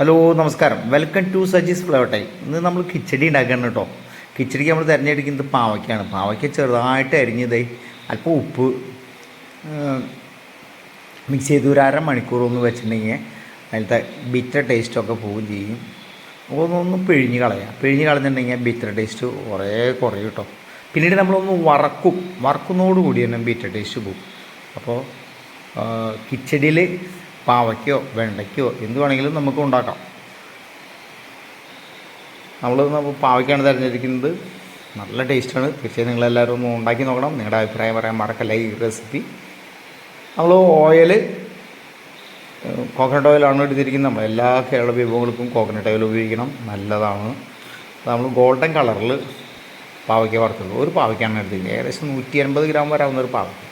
Hello നമസ്കാരം. Welcome to Saji's flower time ഇന്ന് നമ്മൾ കിച്ചടി ഉണ്ടാക്കണം കേട്ടോ. കിച്ചടിക്ക് നമ്മൾ തിരഞ്ഞെടുക്കുന്നത് പാവയ്ക്കാണ്. പാവയ്ക്ക ചെറുതായിട്ട് അരിഞ്ഞത്. അല്പം ഉപ്പ് മിക്സ് ചെയ്ത് ഒരു അര മണിക്കൂർ ഒന്ന് വെച്ചിട്ടുണ്ടെങ്കിൽ അതിലത്തെ ബിറ്റർ ടേസ്റ്റൊക്കെ പോവുകയും ചെയ്യും. ഒന്നൊന്ന് ഒന്ന് പിഴിഞ്ഞ് കളയാം. പിഴിഞ്ഞ് കളഞ്ഞിട്ടുണ്ടെങ്കിൽ ബിറ്റർ ടേസ്റ്റ് കുറേ കുറയും കേട്ടോ. പിന്നീട് നമ്മളൊന്ന് വറക്കും. വറക്കുന്നതോടുകൂടി തന്നെ ബിറ്റർ ടേസ്റ്റ് പോവും. അപ്പോൾ കിച്ചടിയിൽ പാവയ്ക്കോ വെണ്ടയ്ക്കോ എന്ത് വേണമെങ്കിലും നമുക്ക് ഉണ്ടാക്കാം. നമ്മൾ പാവയ്ക്കാണ് തിരഞ്ഞെടുക്കുന്നത്. നല്ല ടേസ്റ്റാണ്. തീർച്ചയായും നിങ്ങളെല്ലാവരും ഒന്ന് ഉണ്ടാക്കി നോക്കണം. നിങ്ങളുടെ അഭിപ്രായം പറയാൻ മറക്കല്ല ഈ റെസിപ്പി നമ്മൾ ഓയിൽ കോക്കനട്ട് ഓയിലാണ് എടുത്തിരിക്കുന്നത്. നമ്മൾ എല്ലാ കേരള വിഭവങ്ങൾക്കും കോക്കനട്ട് ഓയിൽ ഉപയോഗിക്കണം. നല്ലതാണ്. നമ്മൾ ഗോൾഡൻ കളറിൽ പാവയ്ക്ക വറുത്തുള്ളൂ ഒരു പാവയ്ക്കാണ് എടുത്തിരിക്കുന്നത്. ഏകദേശം നൂറ്റി അൻപത് ഗ്രാം വരാവുന്ന ഒരു പാവയ്ക്ക.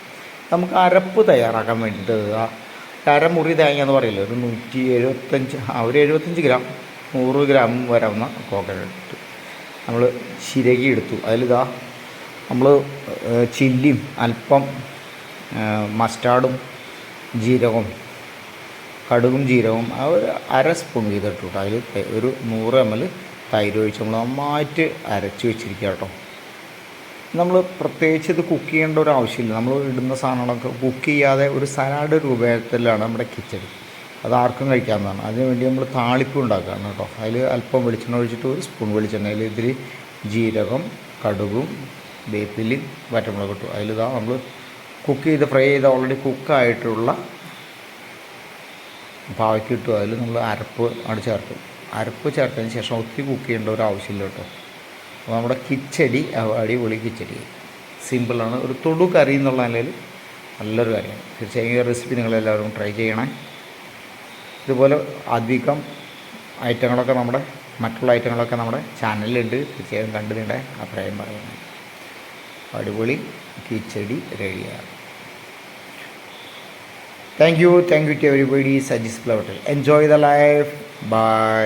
നമുക്ക് അരപ്പ് തയ്യാറാക്കാൻ വേണ്ടിയിട്ട് ആ അരമുറി തേങ്ങ എന്ന് പറയില്ല? ഒരു നൂറ്റി എഴുപത്തഞ്ച് ആ ഒരു എഴുപത്തഞ്ച് ഗ്രാം നൂറ് ഗ്രാം വരാവുന്ന കോക്കനട്ട്. നമ്മൾ ചിരകി എടുത്തു. അതിലിതാ നമ്മൾ ചില്ലിയും അല്പം മസ്റ്റാർഡും ജീരകവും കടുകും ജീരകവും ആ ഒരു അര സ്പൂൺ വീതം ഇട്ടു കേട്ടോ അതിൽ ഒരു നൂറ് എം എൽ തൈര് ഒഴിച്ച് നമ്മൾ നന്നായിട്ട് അരച്ച് വെച്ചിരിക്കുക കേട്ടോ. നമ്മൾ പ്രത്യേകിച്ച് ഇത് കുക്ക് ചെയ്യേണ്ട ഒരു ആവശ്യമില്ല. നമ്മൾ ഇടുന്ന സാധനങ്ങളൊക്കെ കുക്ക് ചെയ്യാതെ ഒരു സലാഡ് രൂപത്തിലാണ് നമ്മുടെ കിച്ചടി അത് ആർക്കും കഴിക്കാവുന്നതാണ്. അതിനുവേണ്ടി നമ്മൾ താളിപ്പ് ഉണ്ടാക്കുകയാണ് കേട്ടോ. അതിൽ അല്പം വെളിച്ചെണ്ണ ഒഴിച്ചിട്ട് ഒരു സ്പൂൺ വെളിച്ചെണ്ണ അതിൽ ഇതിൽ ജീരകം കടുകും വേപ്പിലും വറ്റമുളക് ഇട്ടു. അതിലിതാ നമ്മൾ കുക്ക് ചെയ്ത് ഫ്രൈ ചെയ്ത് ഓൾറെഡി കുക്കായിട്ടുള്ള പാവയ്ക്ക് ഇട്ടു. അതിൽ നമ്മൾ അരപ്പ് ആണ് ചേർക്കും അരപ്പ് ചേർത്തതിന് ശേഷം ഒത്തിരി കുക്ക് ചെയ്യേണ്ട ഒരു ആവശ്യമില്ല കേട്ടോ. അപ്പോൾ നമ്മുടെ കിച്ചടി അടിപൊളി കിച്ചടി. സിമ്പിളാണ് ഒരു തൊടു കറി എന്നുള്ള നിലയിൽ നല്ലൊരു കാര്യമാണ്. തീർച്ചയായും ഈ റെസിപ്പി നിങ്ങളെല്ലാവരും ട്രൈ ചെയ്യണേ. ഇതുപോലെ അധികം ഐറ്റങ്ങളൊക്കെ നമ്മുടെ മറ്റുള്ള ഐറ്റങ്ങളൊക്കെ നമ്മുടെ ചാനലിലുണ്ട് തീർച്ചയായും കണ്ടു നിങ്ങളുടെ അഭിപ്രായം പറയുന്നത് അടിപൊളി കിച്ചടി റെഡിയാണ്. Thank you thank you to everybody Saji's flower enjoy the life bye